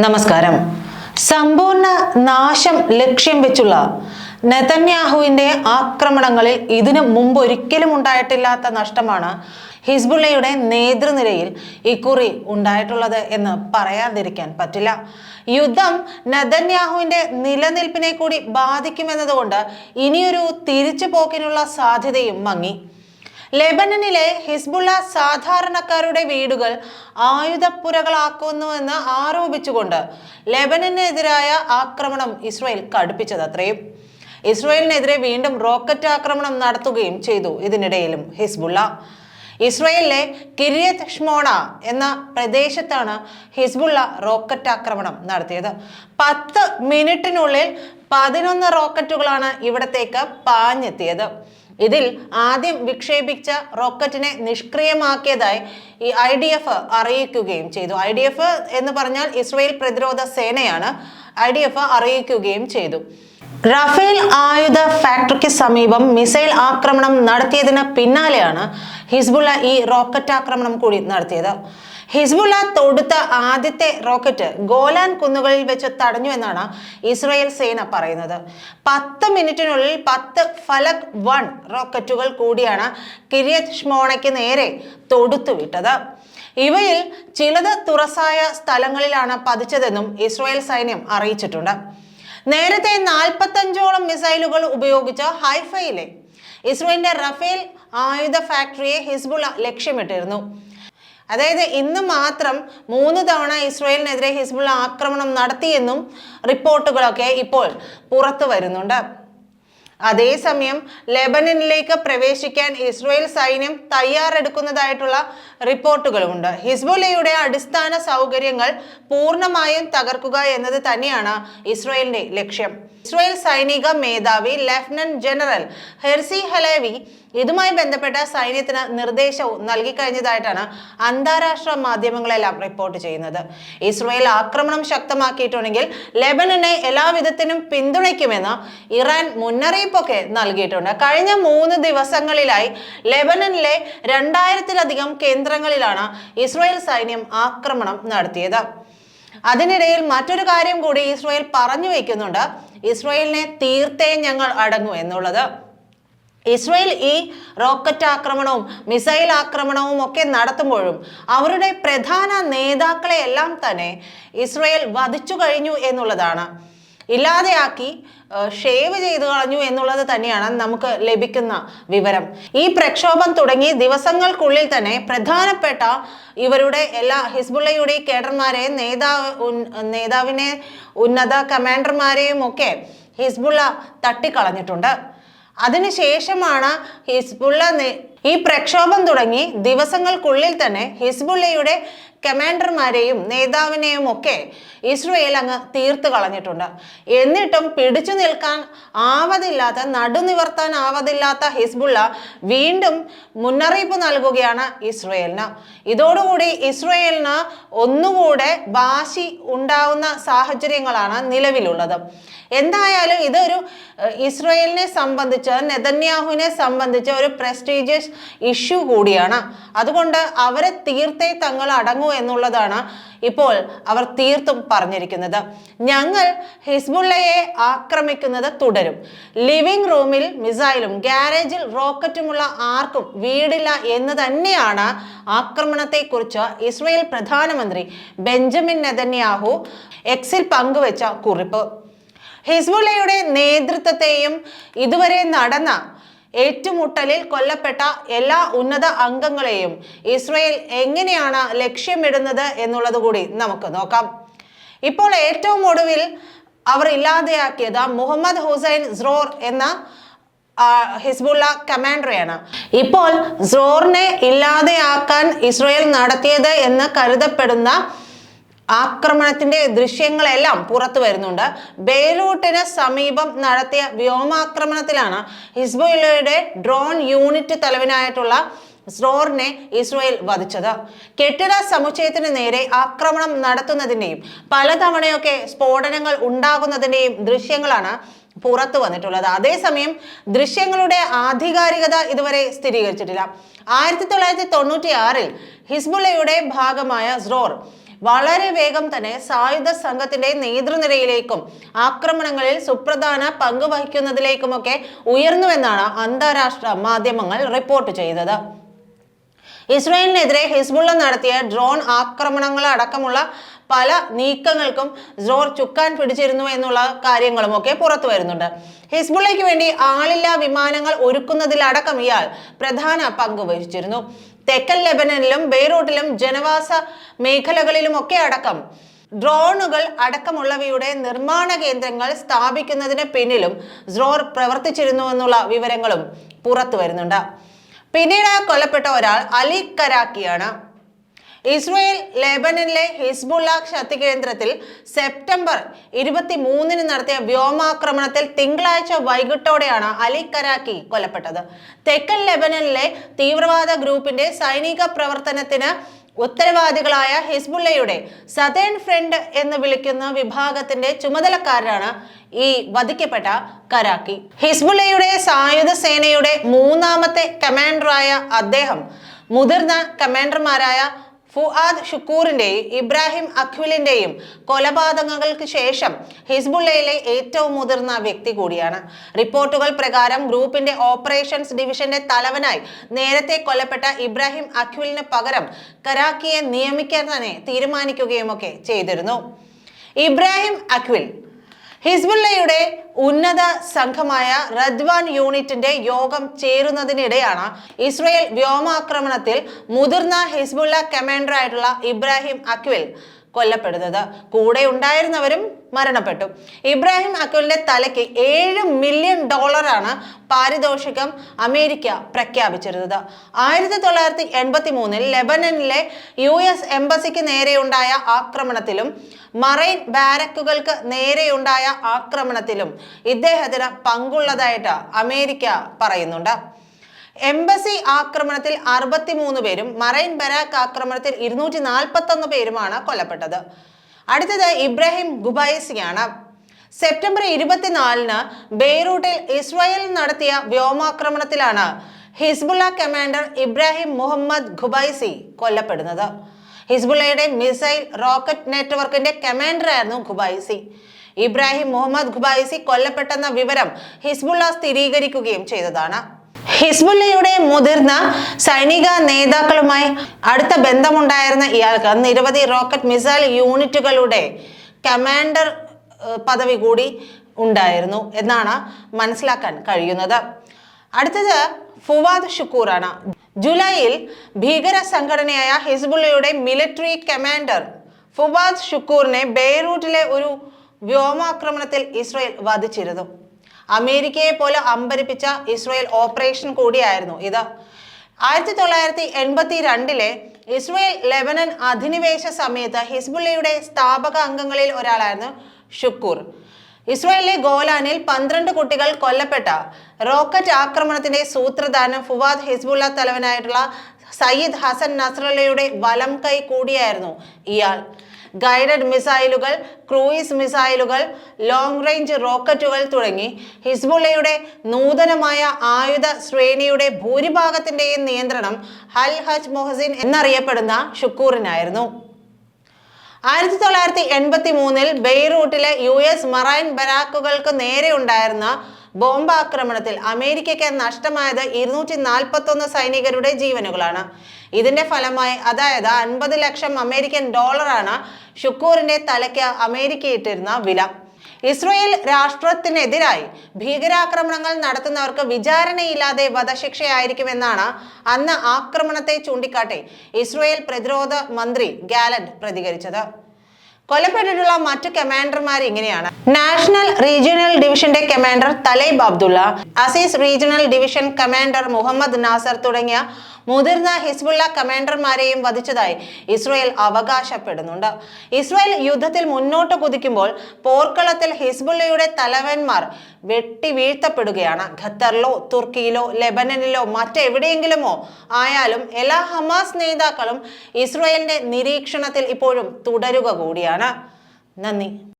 നമസ്കാരം. സമ്പൂർണ നാശം ലക്ഷ്യം വെച്ചുള്ള നെതന്യാഹുവിന്റെ ആക്രമണങ്ങളിൽ ഇതിനു മുമ്പ് ഒരിക്കലും ഉണ്ടായിട്ടില്ലാത്ത നഷ്ടമാണ് ഹിസ്ബുള്ളയുടെ നേതൃനിരയിൽ ഇക്കുറി ഉണ്ടായിട്ടുള്ളത് എന്ന് പറയാതിരിക്കാൻ പറ്റില്ല. യുദ്ധം നെതന്യാഹുവിന്റെ നിലനിൽപ്പിനെ കൂടി ബാധിക്കുമെന്നതുകൊണ്ട് ഇനിയൊരു തിരിച്ചു പോക്കിനുള്ള സാധ്യതയും മങ്ങി. ലെബനനിലെ ഹിസ്ബുള്ള സാധാരണക്കാരുടെ വീടുകൾ ആയുധപ്പുരകളാക്കുന്നുവെന്ന് ആരോപിച്ചുകൊണ്ട് ലെബനനെതിരായ ആക്രമണം ഇസ്രായേൽ കടുപ്പിച്ചതത്രയും ഇസ്രായേലിനെതിരെ വീണ്ടും റോക്കറ്റ് ആക്രമണം നടത്തുകയും ചെയ്തു ഇതിനിടയിലും ഹിസ്ബുള്ള. ഇസ്രായേലിലെ കിരിയത് ഷ്മോണ എന്ന പ്രദേശത്താണ് ഹിസ്ബുള്ള റോക്കറ്റ് ആക്രമണം നടത്തിയത്. പത്ത് മിനിറ്റിനുള്ളിൽ പതിനൊന്ന് റോക്കറ്റുകളാണ് ഇവിടത്തേക്ക് പാഞ്ഞെത്തിയത്. ഇതിൽ ആദ്യം വിക്ഷേപിച്ച റോക്കറ്റിനെ നിഷ്ക്രിയമാക്കിയതായി ഈ ഐ ഡി എഫ് അറിയിക്കുകയും ചെയ്തു. ഐ ഡി എഫ് എന്ന് പറഞ്ഞാൽ ഇസ്രയേൽ പ്രതിരോധ സേനയാണ്. ഐ ഡി എഫ് അറിയിക്കുകയും ചെയ്തു. റഫേൽ ആയുധ ഫാക്ടറിക്ക് സമീപം മിസൈൽ ആക്രമണം നടത്തിയതിന് പിന്നാലെയാണ് ഹിസ്ബുള്ള ഈ റോക്കറ്റ് ആക്രമണം കൂടി നടത്തിയത്. ഹിസ്ബുള്ള തൊടുത്ത ആദ്യത്തെ റോക്കറ്റ് ഗോലാൻ കുന്നുകളിൽ വെച്ച് തടഞ്ഞു എന്നാണ് ഇസ്രായേൽ സേന പറയുന്നത്. പത്ത് മിനിറ്റിനുള്ളിൽ പത്ത് ഫലക് വൺ റോക്കറ്റുകൾ കൂടിയാണ് കിരിയത് ഷ്മോണയ്ക്ക് നേരെ തൊടുത്തുവിട്ടത് ഇവയിൽ ചിലത് തുറസായ സ്ഥലങ്ങളിലാണ് പതിച്ചതെന്നും ഇസ്രായേൽ സൈന്യം അറിയിച്ചിട്ടുണ്ട്. നേരത്തെ നാൽപ്പത്തഞ്ചോളം മിസൈലുകൾ ഉപയോഗിച്ച ഹൈഫയിലെ ഇസ്രയേലിന്റെ റഫേൽ ആയുധ ഫാക്ടറിയെ ഹിസ്ബുള ലക്ഷ്യമിട്ടിരുന്നു. അതായത് ഇന്ന് മാത്രം മൂന്ന് തവണ ഇസ്രയേലിനെതിരെ ഹിസ്ബുള്ള ആക്രമണം നടത്തിയെന്നും റിപ്പോർട്ടുകളൊക്കെ ഇപ്പോൾ പുറത്തു വരുന്നുണ്ട്. അതേസമയം ലെബനനിലേക്ക് പ്രവേശിക്കാൻ ഇസ്രയേൽ സൈന്യം തയ്യാറെടുക്കുന്നതായിട്ടുള്ള റിപ്പോർട്ടുകളുമുണ്ട്. ഹിസ്ബുലയുടെ അടിസ്ഥാന സൗകര്യങ്ങൾ പൂർണമായും തകർക്കുക എന്നത് തന്നെയാണ് ഇസ്രയേലിന്റെ ലക്ഷ്യം. ഇസ്രയേൽ സൈനിക മേധാവി ലഫ്റ്റനന്റ് ജനറൽ ഹെർസി ഹലേവി ഇതുമായി ബന്ധപ്പെട്ട സൈന്യത്തിന് നിർദ്ദേശവും നൽകി കഴിഞ്ഞതായിട്ടാണ് അന്താരാഷ്ട്ര മാധ്യമങ്ങളെല്ലാം റിപ്പോർട്ട് ചെയ്യുന്നത്. ഇസ്രയേൽ ആക്രമണം ശക്തമാക്കിയിട്ടുണ്ടെങ്കിൽ ലെബനനെ എല്ലാവിധത്തിനും പിന്തുണയ്ക്കുമെന്ന് ഇറാൻ മുന്നറിയിപ്പൊക്കെ നൽകിയിട്ടുണ്ട്. കഴിഞ്ഞ മൂന്ന് ദിവസങ്ങളിലായി ലെബനനിലെ രണ്ടായിരത്തിലധികം കേന്ദ്രങ്ങളിലാണ് ഇസ്രായേൽ സൈന്യം ആക്രമണം നടത്തിയത്. അതിനിടയിൽ മറ്റൊരു കാര്യം കൂടി ഇസ്രായേൽ പറഞ്ഞു വയ്ക്കുന്നുണ്ട് ഇസ്രായേലിനെ തീർത്തേ ഞങ്ങൾ അടങ്ങൂ എന്നുള്ളത്. ഇസ്രയേൽ ഈ റോക്കറ്റ് ആക്രമണവും മിസൈൽ ആക്രമണവും ഒക്കെ നടത്തുമ്പോഴും അവരുടെ പ്രധാന നേതാക്കളെയെല്ലാം തന്നെ ഇസ്രയേൽ വധിച്ചു കഴിഞ്ഞു എന്നുള്ളതാണ്. ഇല്ലാതെയാക്കി ഷേവ് ചെയ്തു കളഞ്ഞു എന്നുള്ളത് തന്നെയാണ് നമുക്ക് ലഭിക്കുന്ന വിവരം. ഈ പ്രക്ഷോഭം തുടങ്ങി ദിവസങ്ങൾക്കുള്ളിൽ തന്നെ പ്രധാനപ്പെട്ട ഇവരുടെ എല്ലാ ഹിസ്ബുള്ളയുടെ കേഡർമാരെ നേതാവ് നേതാവിനെ ഉന്നത കമാൻഡർമാരെയും ഒക്കെ ഹിസ്ബുള്ള തട്ടിക്കളഞ്ഞിട്ടുണ്ട്. അതിനുശേഷമാണ് ഹിസ്ബുള്ള ഈ പ്രക്ഷോഭം തുടങ്ങി ദിവസങ്ങൾക്കുള്ളിൽ തന്നെ ഹിസ്ബുള്ളയുടെ കമാൻഡർമാരെയും നേതാവിനെയും ഒക്കെ ഇസ്രയേൽ അങ്ങ് തീർത്തു കളഞ്ഞിട്ടുണ്ട്. എന്നിട്ടും പിടിച്ചു നിൽക്കാൻ ആവതില്ലാത്ത നടുനിവർത്താൻ ആവതില്ലാത്ത ഹിസ്ബുള്ള വീണ്ടും മുന്നറിയിപ്പ് നൽകുകയാണ് ഇസ്രയേലിന്. ഇതോടുകൂടി ഇസ്രയേലിന് ഒന്നുകൂടെ വാശി ഉണ്ടാവുന്ന സാഹചര്യങ്ങളാണ് നിലവിലുള്ളത്. എന്തായാലും ഇതൊരു ഇസ്രയേലിനെ സംബന്ധിച്ച് നെതന്യാഹുവിനെ സംബന്ധിച്ച് ഒരു പ്രസ്റ്റീജിയസ് ഇഷ്യൂ കൂടിയാണ്. അതുകൊണ്ട് അവരെ തീർത്തേ തങ്ങൾ അടങ്ങൂ എന്നുള്ളതാണ് ഇപ്പോൾ അവർ തീർത്തും പറഞ്ഞിരിക്കുന്നത്. ഞങ്ങൾ ഹിസ്ബുള്ളയെ ആക്രമിക്കുന്നത് തുടരും. ലിവിംഗ് റൂമിൽ മിസൈലും ഗ്യാരേജിൽ റോക്കറ്റുമുള്ള ആർക്കും വീടില്ല എന്ന് തന്നെയാണ് ആക്രമണത്തെക്കുറിച്ച് ഇസ്രയേൽ പ്രധാനമന്ത്രി ബെഞ്ചമിൻ നെതന്യാഹു എക്സിൽ പങ്കുവച്ച കുറിപ്പ്. ഹിസ്ബുള്ളയുടെ നേതൃത്വത്തെയും ഇതുവരെ നടന്ന ഏറ്റുമുട്ടലിൽ കൊല്ലപ്പെട്ട എല്ലാ ഉന്നത അംഗങ്ങളെയും ഇസ്രയേൽ എങ്ങനെയാണ് ലക്ഷ്യമിടുന്നത് എന്നുള്ളത് കൂടി നമുക്ക് നോക്കാം. ഇപ്പോൾ ഏറ്റവും ഒടുവിൽ അവർ ഇല്ലാതെയാക്കിയത് മുഹമ്മദ് ഹുസൈൻ സ്രോർ എന്ന ഹിസ്ബുള്ള കമാൻഡറെയാണ്. ഇപ്പോൾ സ്രോറിനെ ഇല്ലാതെയാക്കാൻ ഇസ്രയേൽ നടത്തിയത് എന്ന് കരുതപ്പെടുന്ന ആക്രമണത്തിന്റെ ദൃശ്യങ്ങളെല്ലാം പുറത്തു വരുന്നുണ്ട്. ബെയ്റൂട്ടിന് സമീപം നടത്തിയ വ്യോമാക്രമണത്തിലാണ് ഹിസ്ബുള്ളയുടെ ഡ്രോൺ യൂണിറ്റ് തലവനായിട്ടുള്ള സ്രോറിനെ ഇസ്രയേൽ വധിച്ചത്. കെട്ടിട സമുച്ചയത്തിന് നേരെ ആക്രമണം നടത്തുന്നതിന്റെയും പലതവണയൊക്കെ സ്ഫോടനങ്ങൾ ഉണ്ടാകുന്നതിന്റെയും ദൃശ്യങ്ങളാണ് പുറത്തു വന്നിട്ടുള്ളത്. അതേസമയം ദൃശ്യങ്ങളുടെ ആധികാരികത ഇതുവരെ സ്ഥിരീകരിച്ചിട്ടില്ല. ആയിരത്തി തൊള്ളായിരത്തി തൊണ്ണൂറ്റി ആറിൽ ഹിസ്ബുള്ളയുടെ ഭാഗമായ സ്രോർ വളരെ വേഗം തന്നെ സായുധ സംഘത്തിന്റെ നേതൃനിരയിലേക്കും ആക്രമണങ്ങളിൽ സുപ്രധാന പങ്ക് വഹിക്കുന്നതിലേക്കുമൊക്കെ ഉയർന്നുവെന്നാണ് അന്താരാഷ്ട്ര മാധ്യമങ്ങൾ റിപ്പോർട്ട് ചെയ്തത്. ഇസ്രായേലിനെതിരെ ഹിസ്ബുള്ള നടത്തിയ ഡ്രോൺ ആക്രമണങ്ങൾ അടക്കമുള്ള പല നീക്കങ്ങൾക്കും ജോർ ചുക്കാൻ പിടിച്ചിരുന്നു എന്നുള്ള കാര്യങ്ങളും ഒക്കെ പുറത്തു വരുന്നുണ്ട്. ഹിസ്ബുള്ളയ്ക്ക് വേണ്ടി ആളില്ലാ വിമാനങ്ങൾ ഒരുക്കുന്നതിലടക്കം ഇയാൾ പ്രധാന പങ്ക് വഹിച്ചിരുന്നു. തെക്കൻ ലെബനനിലും ബെയ്റൂട്ടിലും ജനവാസ മേഖലകളിലുമൊക്കെ അടക്കം ഡ്രോണുകൾ അടക്കമുള്ളവയുടെ നിർമ്മാണ കേന്ദ്രങ്ങൾ സ്ഥാപിക്കുന്നതിന് പിന്നിലും സ്രോർ പ്രവർത്തിച്ചിരുന്നുവെന്നുള്ള വിവരങ്ങളും പുറത്തു വരുന്നുണ്ട് പിന്നീട് കൊല്ലപ്പെട്ട ഒരാൾ അലി കരാക്കിയാണ്. ഇസ്രയേൽ ലെബനനിലെ ഹിസ്ബുള്ള ശക്തി കേന്ദ്രത്തിൽ സെപ്റ്റംബർ ഇരുപത്തി മൂന്നിന് നടത്തിയ വ്യോമാക്രമണത്തിൽ തിങ്കളാഴ്ച വൈകിട്ടോടെയാണ് അലി കരാക്കി കൊല്ലപ്പെട്ടത്. തെക്കൻ ലെബനനിലെ തീവ്രവാദ ഗ്രൂപ്പിന്റെ സൈനിക പ്രവർത്തനത്തിന് ഉത്തരവാദികളായ ഹിസ്ബുള്ളയുടെ സതേൺ ഫ്രണ്ട് എന്ന് വിളിക്കുന്ന വിഭാഗത്തിന്റെ ചുമതലക്കാരനാണ് ഈ വധിക്കപ്പെട്ട കരാക്കി. ഹിസ്ബുള്ളയുടെ സായുധ സേനയുടെ മൂന്നാമത്തെ കമാൻഡറായ അദ്ദേഹം മുതിർന്ന കമാൻഡർമാരായ ഫുആദ് ഷുക്കൂറിന്റെയും ഇബ്രാഹിം അഖ്വിലിന്റെയും കൊലപാതകങ്ങൾക്ക് ശേഷം ഹിസ്ബുള്ളയിലെ ഏറ്റവും മുതിർന്ന വ്യക്തി കൂടിയാണ്. റിപ്പോർട്ടുകൾ പ്രകാരം ഗ്രൂപ്പിന്റെ ഓപ്പറേഷൻസ് ഡിവിഷന്റെ തലവനായി നേരത്തെ കൊല്ലപ്പെട്ട ഇബ്രാഹിം അഖ്വിലിന് പകരം കരാക്കിയെ നിയമിക്കാൻ തന്നെ തീരുമാനിക്കുകയുമൊക്കെ ചെയ്തിരുന്നു. ഇബ്രാഹിം അഖ്വിൽ ഹിസ്ബുള്ളയുടെ ഉന്നത സംഘമായ റദ്വാൻ യൂണിറ്റിന്റെ യോഗം ചേരുന്നതിനിടെയാണ് ഇസ്രയേൽ വ്യോമാക്രമണത്തിൽ മുതിർന്ന ഹിസ്ബുള്ള കമാൻഡർ ആയിട്ടുള്ള ഇബ്രാഹിം അക്വിൽ കൊല്ലപ്പെടുന്നത്. കൂടെ ഉണ്ടായിരുന്നവരും മരണപ്പെട്ടു. ഇബ്രാഹിം അക്കുലിന്റെ തലയ്ക്ക് ഏഴ് മില്യൺ ഡോളറാണ് പാരിതോഷികം അമേരിക്ക പ്രഖ്യാപിച്ചിരുന്നത്. ആയിരത്തി തൊള്ളായിരത്തി എൺപത്തി മൂന്നിൽ ലെബനനിലെ യു എസ് എംബസിക്ക് നേരെയുണ്ടായ ആക്രമണത്തിലും മറൈൻ ബാരക്കുകൾക്ക് നേരെയുണ്ടായ ആക്രമണത്തിലും ഇദ്ദേഹത്തിന് പങ്കുള്ളതായിട്ട് അമേരിക്ക പറയുന്നുണ്ട്. എംബസി ആക്രമണത്തിൽ അറുപത്തിമൂന്ന് പേരും മറൈൻ ബരാക്ക് ആക്രമണത്തിൽ ഇരുന്നൂറ്റി നാൽപ്പത്തി ഒന്ന് പേരുമാണ് കൊല്ലപ്പെട്ടത്. അടുത്തത് ഇബ്രാഹിം ഗുബൈസിയാണ്. സെപ്റ്റംബർ ഇരുപത്തിനാലിന് ബെയ്റൂട്ടിൽ ഇസ്രായേൽ നടത്തിയ വ്യോമാക്രമണത്തിലാണ് Hezbollah commander Ibrahim Muhammad Qubaisi കൊല്ലപ്പെടുന്നത്. ഹിസ്ബുള്ളയുടെ മിസൈൽ റോക്കറ്റ് നെറ്റ്വർക്കിന്റെ കമാൻഡറായിരുന്നു ഖുബൈസി ഇബ്രാഹിം മുഹമ്മദ് ഖുബൈസി കൊല്ലപ്പെട്ടെന്ന വിവരം ഹിസ്ബുള്ള സ്ഥിരീകരിക്കുകയും ചെയ്തതാണ്. ഹിസ്ബുല്ലയുടെ മുതിർന്ന സൈനിക നേതാക്കളുമായി അടുത്ത ബന്ധമുണ്ടായിരുന്ന ഇയാൾക്ക് നിരവധി റോക്കറ്റ് മിസൈൽ യൂണിറ്റുകളുടെ കമാൻഡർ പദവി കൂടി ഉണ്ടായിരുന്നു എന്നാണ് മനസ്സിലാക്കാൻ കഴിയുന്നത്. അടുത്തത് ഫുവാദ് ഷുക്കൂറാണ്. ജൂലൈയിൽ ഭീകര സംഘടനയായ ഹിസ്ബുള്ളയുടെ മിലിറ്ററി കമാൻഡർ ഫുവാദ് ഷുക്കൂറിനെ ബെയ്റൂട്ടിലെ ഒരു വ്യോമാക്രമണത്തിൽ ഇസ്രയേൽ വധിച്ചിരുന്നു. അമേരിക്കയെ പോലെ അമ്പരിപ്പിച്ച ഇസ്രയേൽ ഓപ്പറേഷൻ കൂടിയായിരുന്നു ഇത്. ആയിരത്തി തൊള്ളായിരത്തി എൺപത്തി രണ്ടിലെ ഇസ്രയേൽ ലെബനൻ അധിനിവേശ സമയത്ത് ഹിസ്ബുള്ളയുടെ സ്ഥാപക അംഗങ്ങളിൽ ഒരാളായിരുന്നു ഷുക്കൂർ. ഇസ്രായേലിലെ ഗോലാനിൽ പന്ത്രണ്ട് കുട്ടികൾ കൊല്ലപ്പെട്ട റോക്കറ്റ് ആക്രമണത്തിന്റെ സൂത്രധാനം ഫുവാദ് ഹിസ്ബുള്ള തലവനായിട്ടുള്ള സയ്യിദ് ഹസൻ നസ്രല്ലയുടെ വലം കൈ കൂടിയായിരുന്നു ഇയാൾ. ഗൈഡഡ് മിസൈലുകൾ ക്രൂയിസ് മിസൈലുകൾ ലോങ് റേഞ്ച് റോക്കറ്റുകൾ തുടങ്ങി. ഹിസ്ബുള്ളയുടെ നൂതനമായ ആയുധ ശ്രേണിയുടെ ഭൂരിഭാഗത്തിന്റെയും നിയന്ത്രണം ഹൽ ഹജ് മൊഹസിൻ എന്നറിയപ്പെടുന്ന ഷുക്കൂറിനായിരുന്നു. ആയിരത്തി തൊള്ളായിരത്തി എൺപത്തി മൂന്നിൽ ബെയ്റൂട്ടിലെ യു എസ് മറൈൻ ബരാക്കുകൾക്ക് നേരെ ഉണ്ടായിരുന്ന ബോംബാക്രമണത്തിൽ അമേരിക്കയ്ക്ക് നഷ്ടമായത് ഇരുന്നൂറ്റി നാൽപ്പത്തൊന്ന് സൈനികരുടെ ജീവനുകളാണ്. ഇതിന്റെ ഫലമായി അതായത് അൻപത് ലക്ഷം അമേരിക്കൻ ഡോളറാണ് ഷുക്കൂറിന്റെ തലയ്ക്ക് അമേരിക്ക ഇട്ടിരുന്ന വില. ഇസ്രയേൽ രാഷ്ട്രത്തിനെതിരായി ഭീകരാക്രമണങ്ങൾ നടത്തുന്നവർക്ക് വിചാരണയില്ലാതെ വധശിക്ഷയായിരിക്കുമെന്നാണ് അന്ന് ആക്രമണത്തെ ചൂണ്ടിക്കാട്ടി ഇസ്രയേൽ പ്രതിരോധ മന്ത്രി ഗാലന്റ് പ്രതികരിച്ചത്. കൊല്ലപ്പെട്ടിട്ടുള്ള മറ്റു കമാൻഡർമാർ ഇങ്ങനെയാണ്. നാഷണൽ റീജിയണൽ ഡിവിഷന്റെ commander Taleb Abdullah Aziz regional division commander Muhammad Nasser തുടങ്ങിയ മുതിർന്ന ഹിസ്ബുള്ള കമാൻഡർമാരെയും വധിച്ചതായി ഇസ്രയേൽ അവകാശപ്പെടുന്നുണ്ട്. ഇസ്രയേൽ യുദ്ധത്തിൽ മുന്നോട്ട് കുതിക്കുമ്പോൾ പോർക്കളത്തിൽ ഹിസ്ബുള്ളയുടെ തലവന്മാർ വെട്ടി വീഴ്ത്തപ്പെടുകയാണ്. ഖത്തറിലോ തുർക്കിയിലോ ലെബനനിലോ മറ്റെവിടെയെങ്കിലുമോ ആയാലും എല്ലാ ഹമാസ് നേതാക്കളും ഇസ്രയേലിന്റെ നിരീക്ഷണത്തിൽ ഇപ്പോഴും തുടരുക കൂടിയാണ്. നന്ദി.